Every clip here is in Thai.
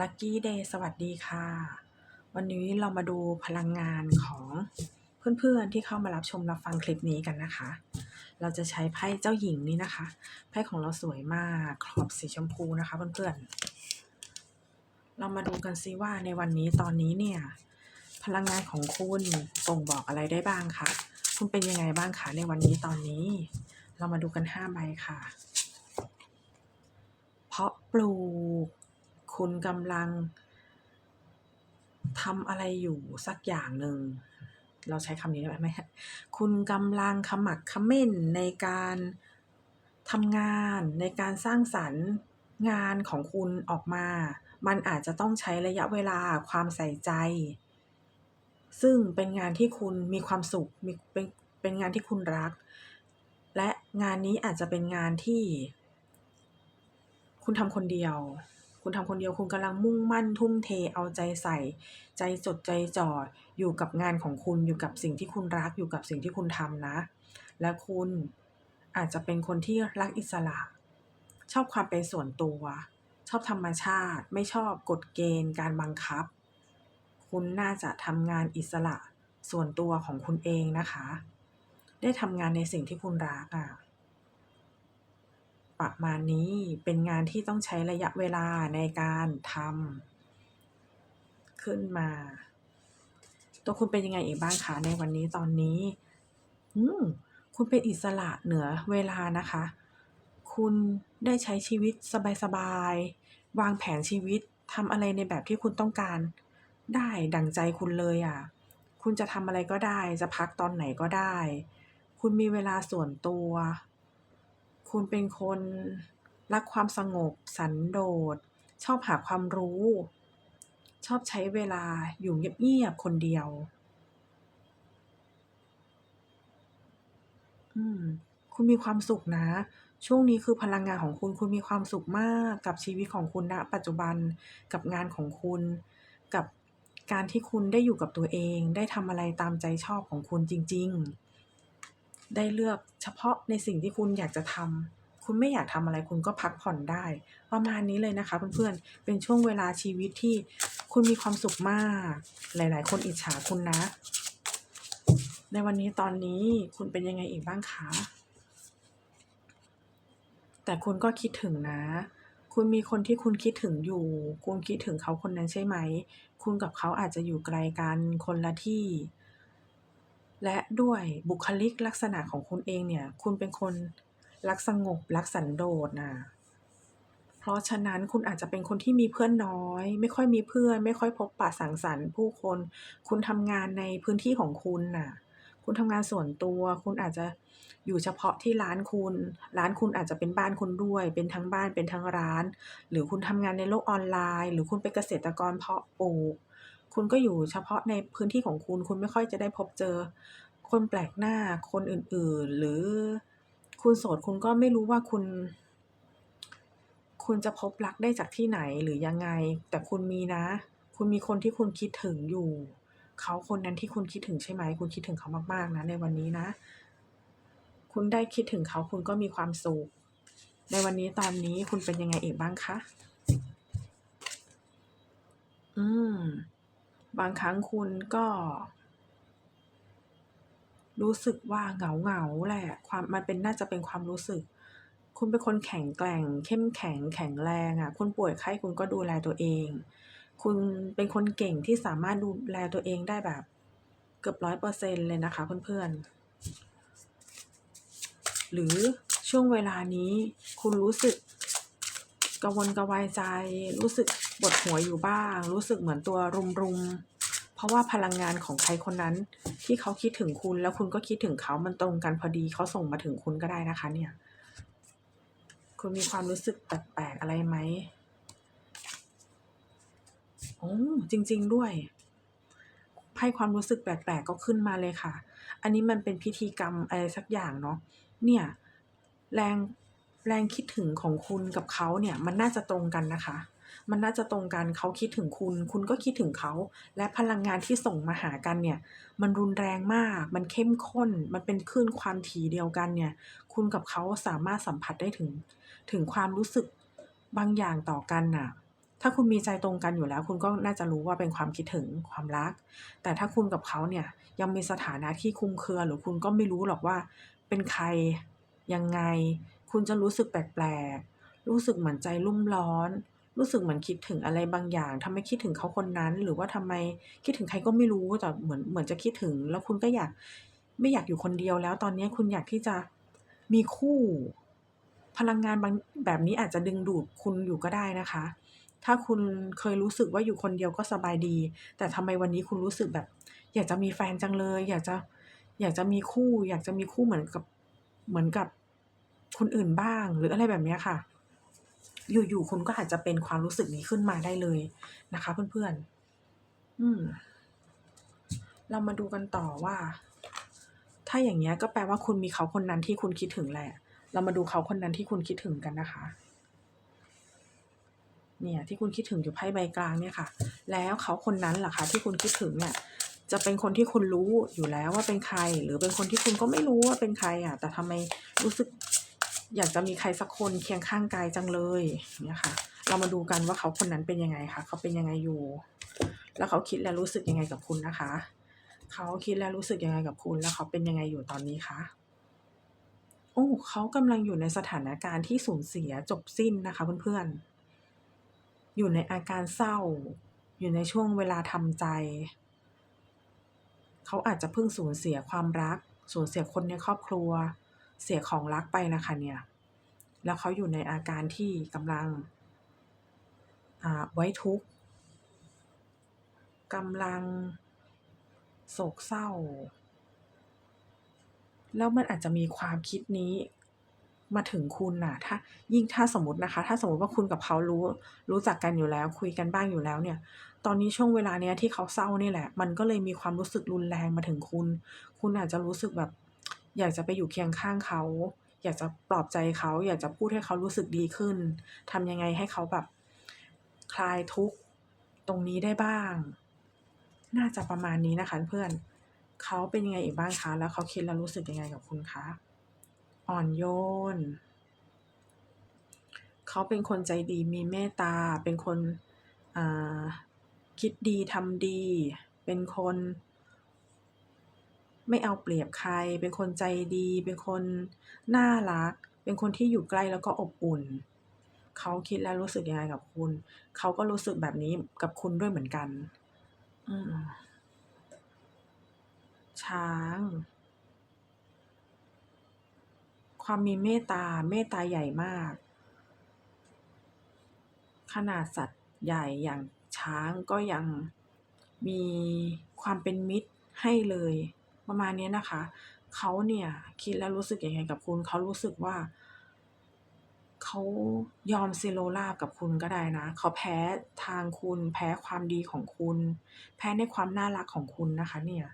ลัคกี้เดย์สวัสดีค่ะ วันนี้เรามาดูพลังงานของเพื่อนๆที่เข้ามารับชมรับฟังคลิปนี้กันนะคะ เราจะใช้ไพ่เจ้าหญิงนี้นะคะ ไพ่ของเราสวยมากขอบสีชมพูนะคะเพื่อนๆ เรามาดูกันซิว่าในวันนี้ตอนนี้เนี่ย พลังงานของคุณส่งบอกอะไรได้บ้างคะคุณเป็นยังไงบ้างคะในวันนี้ตอนนี้ เรามาดูกันห้าใบค่ะ เพาะปลูก คุณกำลังทำอะไรอยู่สักอย่างหนึ่ง เราใช้คำนี้ได้ไหมคุณกำลังขมักขม้นในการทำงานในการสร้างสรรค์งานของคุณออกมา มันอาจจะต้องใช้ระยะเวลาความใส่ใจ ซึ่งเป็นงานที่คุณมีความสุขมีเป็นเป็นงานที่คุณรัก และงานนี้อาจจะเป็นงานที่ คุณทำคนเดียว คุณทำคนเดียวคุณกำลังมุ่งมั่นทุ่มเทเอาใจใส่ ใจจดใจจ่ออยู่กับงานของคุณอยู่กับสิ่งที่คุณรักอยู่กับสิ่งที่คุณทำนะ และคุณอาจจะเป็นคนที่รักอิสระ ชอบความเป็นส่วนตัว ชอบธรรมชาติ ไม่ชอบกฎเกณฑ์การบังคับ คุณน่าจะทำงานอิสระส่วนตัวของคุณเองนะคะ ได้ทำงานในสิ่งที่คุณรักอะ ประมาณนี้เป็นงานที่ต้องใช้ระยะเวลาในการทำขึ้นมา ตัวคุณเป็นยังไงอีกบ้างคะในวันนี้ตอนนี้ อืมคุณเป็นอิสระเหนือเวลานะคะ คุณได้ใช้ชีวิตสบายๆ วางแผนชีวิตทำอะไรในแบบที่คุณต้องการ ได้ดั่งใจคุณเลยอะ คุณจะทำอะไรก็ได้ จะพักตอนไหนก็ได้ คุณมีเวลาส่วนตัว คุณเป็นคนรักความสงบ สันโดษ ชอบหาความรู้ ชอบใช้เวลาอยู่เงียบๆคนเดียว อืม คุณมีความสุขนะ ช่วงนี้คือพลังงานของคุณ คุณมีความสุขมากกับชีวิตของคุณณปัจจุบันกับงานของคุณ กับการที่คุณได้อยู่กับตัวเอง ได้ทำอะไรตามใจชอบของคุณจริง ๆ ได้เลือกเฉพาะในสิ่งที่คุณอยากจะทำคุณไม่อยากทำอะไรคุณก็พักผ่อนได้ ประมาณนี้เลยนะคะเพื่อนๆ เป็นช่วงเวลาชีวิตที่คุณมีความสุขมาก หลายๆ คนอิจฉาคุณนะ ในวันนี้ตอนนี้คุณเป็นยังไงอีกบ้างคะแต่คุณก็คิดถึงนะ คุณมีคนที่คุณคิดถึงอยู่ คุณคิดถึงเขาคนนั้นใช่ไหม คุณกับเขาอาจจะอยู่ไกลกันคนละที่ และด้วยบุคลิกลักษณะของคุณเองเนี่ย คุณเป็นคนรักสงบรักสันโดษน่ะเพราะฉะนั้นคุณอาจจะเป็นคนที่มีเพื่อนน้อย ไม่ค่อยมีเพื่อน ไม่ค่อยพบปะสังสรรค์ผู้คน คุณทำงานในพื้นที่ของคุณน่ะ คุณทำงานส่วนตัว คุณอาจจะอยู่เฉพาะที่ร้านคุณ ร้านคุณอาจจะเป็นบ้านคุณด้วย เป็นทั้งบ้านเป็นทั้งร้าน หรือคุณทำงานในโลกออนไลน์ หรือคุณเป็นเกษตรกรเพาะปลูก คุณก็อยู่เฉพาะในพื้นที่ของคุณ คุณไม่ค่อยจะได้พบเจอ คนแปลกหน้าคนอื่นๆ หรือคุณโสดคุณก็ไม่รู้ว่าคุณ คุณจะพบรักได้จากที่ไหนหรือยังไง แต่คุณมีนะ คุณมีคนที่คุณคิดถึงอยู่ เขาคนนั้นที่คุณคิดถึงใช่ไหม คุณคิดถึงเขามากๆนะในวันนี้นะ คุณได้คิดถึงเขาคุณก็มีความสุขในวันนี้ตอนนี้คุณเป็นยังไงอีกบ้างคะ อืม บางครั้งคุณก็ รู้สึกว่าเหงาๆแหละ ความมันเป็นน่าจะเป็นความรู้สึก คุณเป็นคนแข็งแกร่ง เข้มแข็งแข็งแรงอะคุณป่วยไข้คุณก็ดูแลตัวเอง คุณเป็นคนเก่งที่สามารถดูแลตัวเองได้แบบ เกือบ100%เลยนะคะเพื่อนๆ หรือช่วงเวลานี้คุณรู้สึกกระวนกระวายใจ รู้สึก ปวดหัวอยู่บ้าง รู้สึกเหมือนตัวรุมๆ เพราะว่าพลังงานของใครคนนั้น ที่เขาคิดถึงคุณแล้วคุณก็คิดถึงเขามันตรงกันพอดีเขาส่งมาถึงคุณก็ได้นะคะ เนี่ย คุณมีความรู้สึกแปลกๆอะไรไหมโอ้จริง ๆด้วยไพ่ความรู้สึกแปลกๆก็ขึ้นมาเลยค่ะ อันนี้มันเป็นพิธีกรรมอะไรสักอย่างเนาะ เนี่ย แรงแรงคิดถึงของคุณกับเขาเนี่ย มันน่าจะตรงกันนะคะ มันน่าจะตรงกันเขาคิดถึงคุณ คุณก็คิดถึงเขา และพลังงานที่ส่งมาหากันเนี่ย มันรุนแรงมาก มันเข้มข้น มันเป็นคลื่นความถี่เดียวกันเนี่ย คุณกับเขาสามารถสัมผัสได้ถึง ถึงความรู้สึกบางอย่างต่อกันน่ะ ถ้าคุณมีใจตรงกันอยู่แล้ว คุณก็น่าจะรู้ว่าเป็นความคิดถึงความรัก แต่ถ้าคุณกับเขาเนี่ยยังมีสถานะที่คุมเครือหรือคุณก็ไม่รู้หรอกว่า เป็นใครยังไง คุณจะรู้สึกแปลกๆรู้สึกเหมือนใจรุ่มร้อน รู้สึกเหมือนคิดถึงอะไรบางอย่างทำไมคิดถึงเขาคนนั้น หรือว่าทำไมคิดถึงใครก็ไม่รู้แต่เหมือนเหมือนจะคิดถึง แล้วคุณก็อยาก ไม่อยากอยู่คนเดียวแล้ว ตอนนี้คุณอยากที่จะมีคู่ พลังงานบางแบบนี้อาจจะดึงดูดคุณอยู่ก็ได้นะคะ ถ้าคุณเคยรู้สึกว่าอยู่คนเดียวก็สบายดี แต่ทำไมวันนี้คุณรู้สึกแบบ อยากจะมีแฟนจังเลย อยากจะ อยากจะมีคู่ อยากจะมีคู่เหมือนกับเหมือนกับคนอื่นบ้าง หรืออะไรแบบนี้ค่ะ อยู่ๆคุณก็อาจจะเป็นความรู้สึกนี้ขึ้นมาได้เลยนะคะ เพื่อนๆ อืม เรามาดูกันต่อว่า ถ้าอย่างเงี้ยก็แปลว่าคุณมีเขาคนนั้นที่คุณคิดถึงแหละ เรามาดูเขาคนนั้นที่คุณคิดถึงกันนะคะ เนี่ย ที่คุณคิดถึงอยู่ไพ่ใบกลางเนี่ยค่ะ แล้วเขาคนนั้นล่ะคะที่คุณคิดถึงเนี่ยจะเป็นคนที่คุณรู้อยู่แล้วว่าเป็นใคร หรือเป็นคนที่คุณก็ไม่รู้ว่าเป็นใครอะ แต่ทำไมรู้สึก อยากจะมีใครสักคนเคียงข้างกายจังเลยเนี่ยค่ะ เรามาดูกันว่าเขาคนนั้นเป็นยังไงคะเขาเป็นยังไงอยู่ แล้วเขาคิดและรู้สึกยังไงกับคุณนะคะ เขาคิดและรู้สึกยังไงกับคุณแล้วเขาเป็นยังไงอยู่ตอนนี้คะโอ้เขากำลังอยู่ในสถานการณ์ที่สูญเสียจบสิ้นนะคะเพื่อนๆ อยู่ในอาการเศร้า อยู่ในช่วงเวลาทำใจ เขาอาจจะเพิ่งสูญเสียความรัก สูญเสียคนในครอบครัว เสียของรักไปนะคะ เนี่ย แล้วเขาอยู่ในอาการที่กำลังอาไว้ทุกข์กำลังโศกเศร้า แล้วมันอาจจะมีความคิดนี้มาถึงคุณน่ะ ถ้ายิ่งถ้าสมมตินะคะ ถ้าสมมติว่าคุณกับเขารู้รู้จักกันอยู่แล้ว คุยกันบ้างอยู่แล้วเนี่ย ตอนนี้ช่วงเวลาเนี้ยที่เขาเศร้านี่แหละ มันก็เลยมีความรู้สึกรุนแรงมาถึงคุณ คุณอาจจะรู้สึกแบบ อยากจะไปอยู่เคียงข้างเขา อยากจะปลอบใจเขา อยากจะพูดให้เขารู้สึกดีขึ้นทำยังไงให้เขาแบบคลายทุกข์ตรงนี้ได้บ้าง น่าจะประมาณนี้นะคะเพื่อนเขาเป็นยังไงอีกบ้างคะแล้วเขาคิดและรู้สึกยังไงกับคุณคะอ่อนโยนเขาเป็นคนใจดีมีเมตตา เป็นคนคิดดีทำดี เป็นคน ไม่เอาเปรียบใคร เป็นคนใจดี เป็นคนน่ารัก เป็นคนที่อยู่ใกล้แล้วก็อบอุ่น เขาคิดและรู้สึกยังไงกับคุณ เขาก็รู้สึกแบบนี้กับคุณด้วยเหมือนกัน อืมช้าง ความมีเมตตา เมตตาใหญ่มาก ขนาดสัตว์ใหญ่อย่างช้างก็ยังมีความเป็นมิตรให้เลย ประมาณนี้นะคะ เขาเนี่ยคิดและรู้สึกยังไงกับคุณ เขารู้สึกว่าเขายอมเซโลราบกับคุณก็ได้นะ เขาแพ้ทางคุณ แพ้ความดีของคุณ แพ้ในความน่ารักของคุณนะคะเนี่ย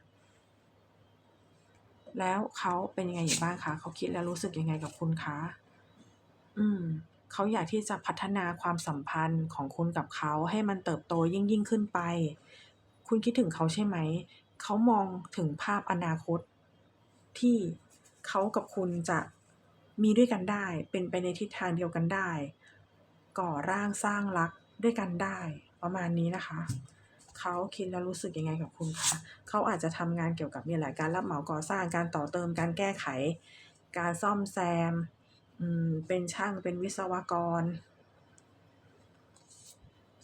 แล้วเขาเป็นยังไงอีกบ้างคะเขาคิดและรู้สึกยังไงกับคุณคะอืมเขาอยากที่จะพัฒนาความสัมพันธ์ของคุณกับเขาให้มันเติบโตยิ่งๆขึ้นไป คุณคิดถึงเขาใช่ไหม เขามองถึงภาพอนาคต ที่เขากับคุณจะมีด้วยกันได้ เป็นไปในทิศทางเดียวกันได้ ก่อร่างสร้างรักด้วยกันได้ ประมาณนี้นะคะ เขาคิดและรู้สึกยังไงกับคุณคะเขาอาจจะทำงานเกี่ยวกับเนี่ยแหละการรับเหมาก่อสร้างการต่อเติมการแก้ไข การซ่อมแซมอืมเป็นช่างเป็นวิศวกร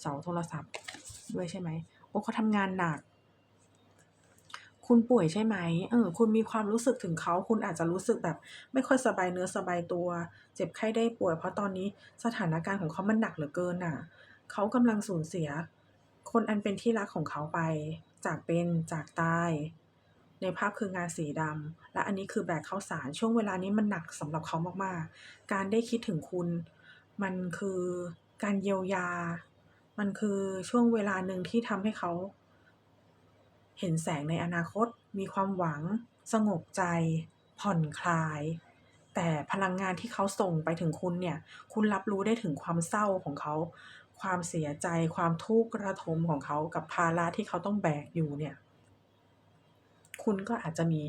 เสาโทรศัพท์ด้วยใช่ไหมโอ้เขาทำงานหนัก คุณป่วยใช่ไหมเออ คุณมีความรู้สึกถึงเขา คุณอาจจะรู้สึกแบบ ไม่ค่อยสบายเนื้อสบายตัว เจ็บไข้ได้ป่วย เพราะตอนนี้สถานการณ์ของเขามันหนักเหลือเกินน่ะ เขากำลังสูญเสีย คนอันเป็นที่รักของเขาไป จากเป็นจากตาย ในภาพคืองานสีดำและอันนี้คือแบกข้าวสาร ช่วงเวลานี้มันหนักสำหรับเขามากๆ การได้คิดถึงคุณ มันคือการเยียวยา มันคือช่วงเวลาหนึ่งที่ทำให้เขา เห็นแสงในอนาคต มีความหวัง สงบใจ ผ่อนคลาย แต่พลังงานที่เขาส่งไปถึงคุณเนี่ย คุณรับรู้ได้ถึงความเศร้าของเขา ความเสียใจ ความทุกข์ระทมของเขา กับภาระที่เขาต้องแบกอยู่เนี่ย คุณก็อาจจะมี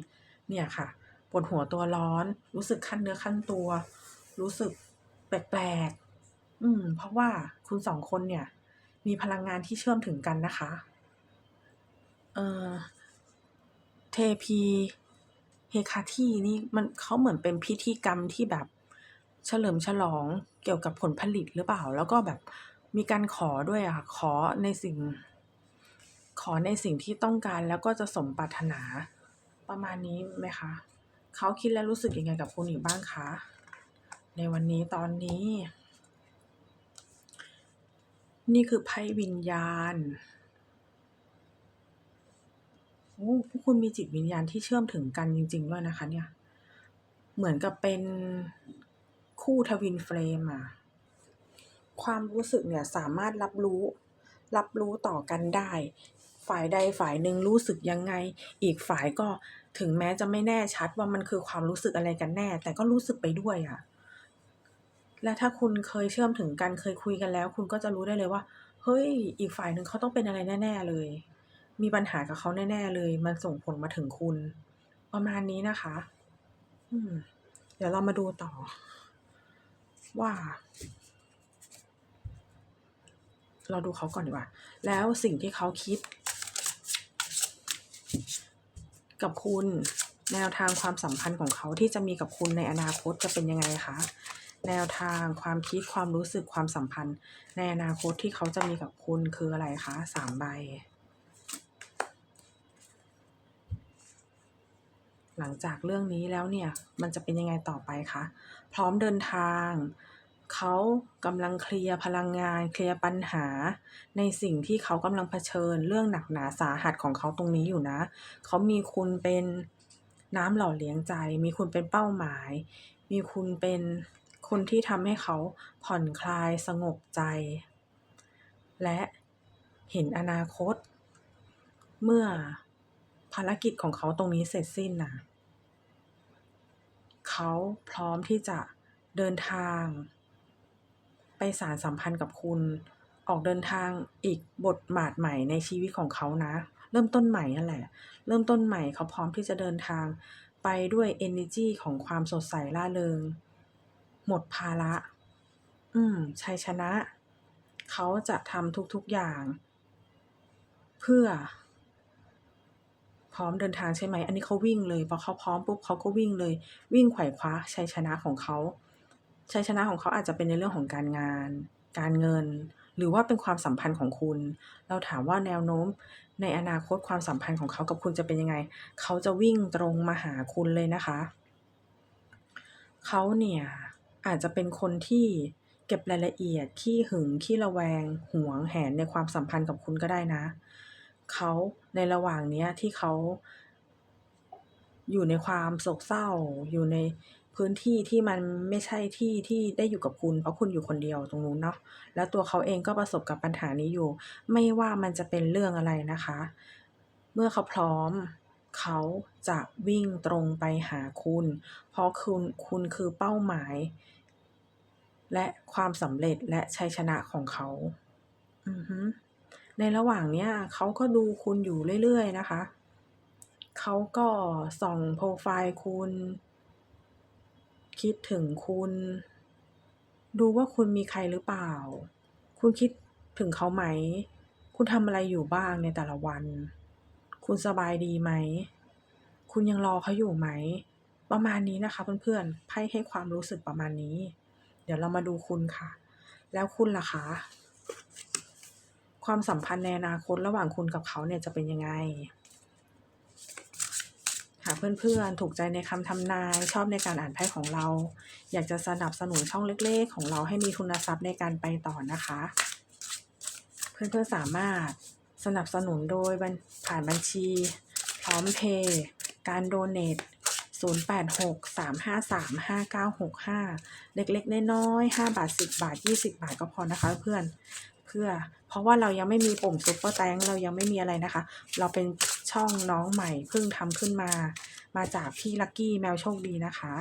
เนี่ยค่ะปวดหัวตัวร้อน รู้สึกคันเนื้อคันตัว รู้สึกแปลกๆ อืม เพราะว่าคุณ2คนเนี่ย มีพลังงานที่เชื่อมถึงกันนะคะ เอ่อ เทพีเฮคาทีนี่มันเขาเหมือนเป็นพิธีกรรมที่แบบเฉลิมฉลองเกี่ยวกับผลผลิตหรือเปล่า แล้วก็แบบมีการขอด้วยอะค่ะ ขอในสิ่ง ขอในสิ่งที่ต้องการแล้วก็จะสมปรารถนาประมาณนี้ไหมคะเขาคิดและรู้สึกยังไงกับคุณอีกบ้างคะในวันนี้ตอนนี้ นี่คือไพ่วิญญาณ โอ้พวกคุณมีจิตวิญญาณที่เชื่อมถึงกันจริง ๆ ด้วยนะคะ เนี่ย เหมือนกับเป็นคู่ทวินเฟลมอะความรู้สึกเนี่ยสามารถรับรู้ รับรู้ต่อกันได้ ฝ่ายใดฝ่ายหนึ่งรู้สึกยังไง อีกฝ่ายก็ถึงแม้จะไม่แน่ชัดว่ามันคือความรู้สึกอะไรกันแน่ แต่ก็รู้สึกไปด้วยอะและถ้าคุณเคยเชื่อมถึงกันเคยคุยกันแล้ว คุณก็จะรู้ได้เลยว่า เฮ้ย อีกฝ่ายหนึ่งเขาต้องเป็นอะไรแน่ ๆ เลย มีปัญหากับเขาแน่ ๆ เลย มันส่งผลมาถึงคุณ ประมาณนี้นะคะ อืม เดี๋ยวเรามาดูต่อ ว่า เราดูเขาก่อนดีกว่า แล้วสิ่งที่เขาคิด กับคุณแนวทางความสัมพันธ์ของเขาที่จะมีกับคุณในอนาคตจะเป็นยังไงคะ แนวทางความคิดความรู้สึกความสัมพันธ์ ในอนาคตที่เขาจะมีกับคุณคืออะไรคะ3ใบ หลังจากเรื่องนี้แล้วเนี่ยมันจะเป็นยังไงต่อไปคะพร้อมเดินทางเขากำลังเคลียร์พลังงาน เคลียร์ปัญหา ในสิ่งที่เขากำลังเผชิญ เรื่องหนักหนาสาหัสของเขาตรงนี้อยู่นะ เขามีคุณเป็นน้ำหล่อเลี้ยงใจ มีคุณเป็นเป้าหมาย มีคุณเป็นคนที่ทำให้เขาผ่อนคลายสงบใจ และเห็นอนาคต เมื่อภารกิจของเขาตรงนี้เสร็จสิ้นน่ะ เขาพร้อมที่จะเดินทาง ไปสานสัมพันธ์กับคุณ ออกเดินทางอีกบทบาทใหม่ในชีวิตของเขานะ เริ่มต้นใหม่นั่นแหละ เริ่มต้นใหม่เขาพร้อมที่จะเดินทาง ไปด้วยเอเนอร์จีของความสดใสร่าเริง หมดภาระ อืมชัยชนะ เขาจะทำทุกๆอย่าง เพื่อ พร้อมเดินทางใช่ไหม อันนี้เขาวิ่งเลยพอเขาพร้อมปุ๊บเขาก็วิ่งเลย วิ่งไขว่คว้าชัยชนะของเขาชัยชนะของเขาอาจจะเป็นในเรื่องของการงาน การเงิน หรือว่าเป็นความสัมพันธ์ของคุณ เราถามว่าแนวโน้มในอนาคตความสัมพันธ์ของเขากับคุณจะเป็นยังไง เขาจะวิ่งตรงมาหาคุณเลยนะคะ เขาเนี่ยอาจจะเป็นคนที่เก็บรายละเอียดขี้หึงขี้ระแวง หวงแหนในความสัมพันธ์กับคุณก็ได้นะ เขาในระหว่างเนี้ยที่เขาอยู่ในความโศกเศร้า อยู่ในพื้นที่ที่มันไม่ใช่ที่ที่ได้อยู่กับคุณ เพราะคุณอยู่คนเดียวตรงนู้นเนาะแล้วตัวเขาเองก็ประสบกับปัญหานี้อยู่ ไม่ว่ามันจะเป็นเรื่องอะไรนะคะ เมื่อเขาพร้อมเขาจะวิ่งตรงไปหาคุณ เพราะคุณคุณคือเป้าหมาย และความสำเร็จและชัยชนะของเขา อือฮึ ในระหว่างเนี้ยเขาก็ดูคุณอยู่เรื่อยๆนะคะ เขาก็ส่องโพรไฟล์คุณ คิดถึงคุณ ดูว่าคุณมีใครหรือเปล่า คุณคิดถึงเขาไหม คุณทำอะไรอยู่บ้างในแต่ละวัน คุณสบายดีไหม คุณยังรอเขาอยู่ไหม ประมาณนี้นะคะเพื่อนๆ ไพ่ให้ความรู้สึกประมาณนี้ เดี๋ยวเรามาดูคุณค่ะ แล้วคุณล่ะคะ ความสัมพันธ์ในอนาคตระหว่างคุณกับเขาเนี่ยจะเป็นยังไงหากเพื่อนๆ ถูกใจในคำทำนาย ชอบในการอ่านไพ่ของเรา อยากจะสนับสนุนช่องเล็กๆ ของเราให้มีทุนทรัพย์ในการไปต่อนะคะ เพื่อนๆ สามารถสนับสนุนโดยผ่านบัญชี พร้อมเพย์การโดเนต0863535965 เล็กๆ น้อยๆ5บาท 10 บาท 20 บาทก็พอนะคะเพื่อน พื่อ เพราะว่าเรายังไม่มีปุ่มซุปเปอร์แธงเรายังไม่มีอะไรนะคะ เราเป็นช่องน้องใหม่เพิ่งทำขึ้นมา มาจากพี่ลักกี้แมวโชคดีนะคะ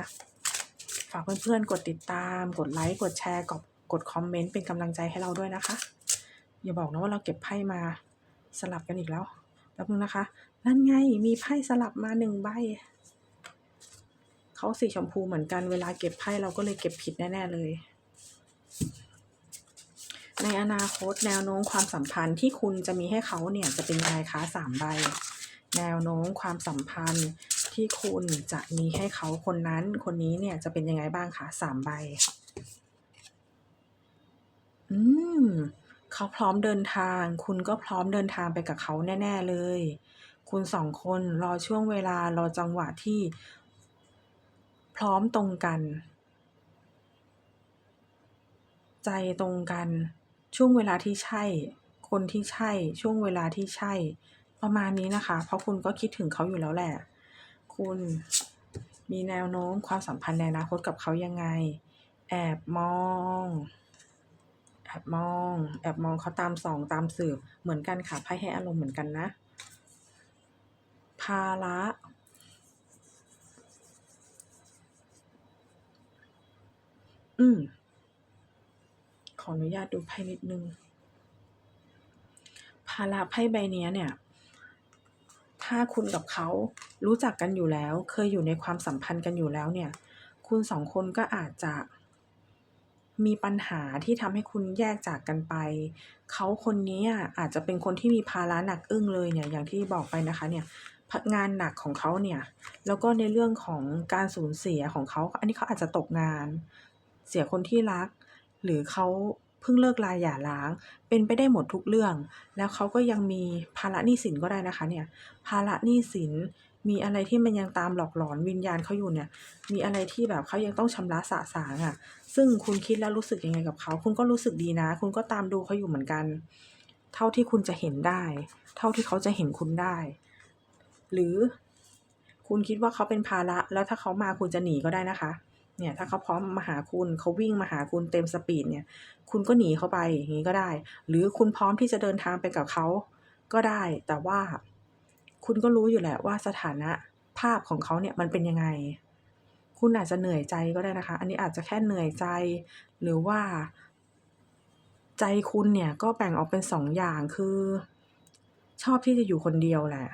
ฝากเพื่อนๆ กดติดตาม กดไลค์กดแชร์กดกดคอมเมนต์เป็นกำลังใจให้เราด้วยนะคะ อย่าบอกนะว่าเราเก็บไพ่มาสลับกันอีกแล้วแป๊บนึงนะคะ นั่นไงมีไพ่สลับมา1ใบเขาสีชมพูเหมือนกันเวลาเก็บไพ่เราก็เลยเก็บผิดแน่ ๆ เลย ในอนาคตแนวโน้มความสัมพันธ์ที่คุณจะมีให้เขาเนี่ยจะเป็นยังไงคะสามใบ แนวโน้มความสัมพันธ์ที่คุณจะมีให้เขาคนนั้น คนนี้เนี่ยจะเป็นยังไงบ้างคะสามใบ อืมเขาพร้อมเดินทาง คุณก็พร้อมเดินทางไปกับเขาแน่ ๆเลย คุณสองคนรอช่วงเวลารอจังหวะที่ พร้อมตรงกัน ใจตรงกัน ช่วงเวลาที่ใช่ คนที่ใช่ ช่วงเวลาที่ใช่ ประมาณนี้นะคะ เพราะคุณก็คิดถึงเขาอยู่แล้วแหละ คุณมีแนวโน้มความสัมพันธ์ในอนาคตกับเขายังไง แอบมองแอบมองแอบมองเขาตามส่องตามสืบเหมือนกันค่ะไพ่ให้อารมณ์เหมือนกันนะ ภาระอืม ออนุญาตดูไพ่นิดนึงภาระไพ่ใบนี้เนี่ย ถ้าคุณกับเขารู้จักกันอยู่แล้ว เคยอยู่ในความสัมพันธ์กันอยู่แล้วเนี่ย คุณสองคนก็อาจจะมีปัญหาที่ทำให้คุณแยกจากกันไป เขาคนนี้อะอาจจะเป็นคนที่มีภาระหนักอึ้งเลยเนี่ย อย่างที่บอกไปนะคะเนี่ยงานหนักของเขาเนี่ย แล้วก็ในเรื่องของการสูญเสียของเขา อันนี้เขาอาจจะตกงาน เสียคนที่รัก หรือเขาเพิ่งเลิกลาหย่าร้าง เป็นไปได้หมดทุกเรื่อง แล้วเขาก็ยังมีภาระหนี้สินก็ได้นะคะเนี่ยภาระหนี้สินมีอะไรที่มันยังตามหลอกหลอนวิญญาณเขาอยู่เนี่ย มีอะไรที่แบบเขายังต้องชำระสะสางอะ ซึ่งคุณคิดแล้วรู้สึกยังไงกับเขา คุณก็รู้สึกดีนะ คุณก็ตามดูเขาอยู่เหมือนกัน เท่าที่คุณจะเห็นได้ เท่าที่เขาจะเห็นคุณได้ หรือคุณคิดว่าเขาเป็นภาระ แล้วถ้าเขามาคุณจะหนีก็ได้นะคะ เนี่ยถ้าเขาพร้อมมาหาคุณเขาวิ่งมาหาคุณเต็มสปีดเนี่ย คุณก็หนีเขาไปอย่างงี้ก็ได้ หรือคุณพร้อมที่จะเดินทางไปกับเขาก็ได้ แต่ว่าคุณก็รู้อยู่แหละว่าสถานะภาพของเขาเนี่ยมันเป็นยังไง คุณอาจจะเหนื่อยใจก็ได้นะคะ อันนี้อาจจะแค่เหนื่อยใจ หรือว่า ใจคุณเนี่ยก็แบ่งออกเป็น2อย่างคือ ชอบที่จะอยู่คนเดียวแหละ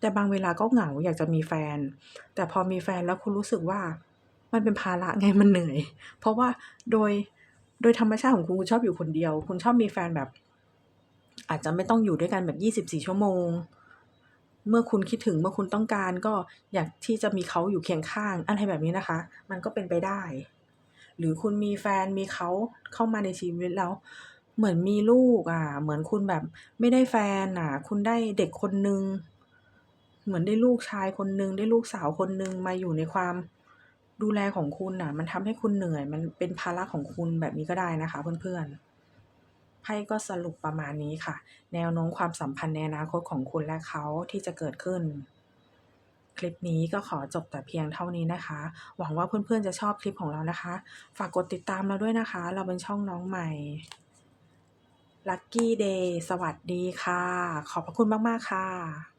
แต่บางเวลาก็เหงาอยากจะมีแฟน แต่พอมีแฟนแล้วคุณรู้สึกว่า มันเป็นภาระไงมันเหนื่อย เพราะว่าโดยโดยธรรมชาติของคุณคุณชอบอยู่คนเดียว คุณชอบมีแฟนแบบ อาจจะไม่ต้องอยู่ด้วยกันแบบ24ชั่วโมง เมื่อคุณคิดถึงเมื่อคุณต้องการก็อยากที่จะมีเขาอยู่เคียงข้างอะไรแบบนี้นะคะ มันก็เป็นไปได้ หรือคุณมีแฟนมีเขาเข้ามาในชีวิตแล้วเหมือนมีลูกอะ เหมือนคุณแบบไม่ได้แฟนน่ะ คุณได้เด็กคนนึง เหมือนได้ลูกชายคนนึง ได้ลูกสาวคนนึงมาอยู่ในความ ดูแลของคุณน่ะ มันทำให้คุณเหนื่อย มันเป็นภาระของคุณแบบนี้ก็ได้นะคะเพื่อนๆไพ่ก็สรุปประมาณนี้ค่ะ แนวโน้มความสัมพันธ์ในอนาคตของคุณและเขาที่จะเกิดขึ้น คลิปนี้ก็ขอจบแต่เพียงเท่านี้นะคะ หวังว่าเพื่อนๆจะชอบคลิปของเรานะคะ ฝากกดติดตามเราด้วยนะคะ เราเป็นช่องน้องใหม่ลักกี้เดย์สวัสดีค่ะ ขอบพระคุณมากๆค่ะ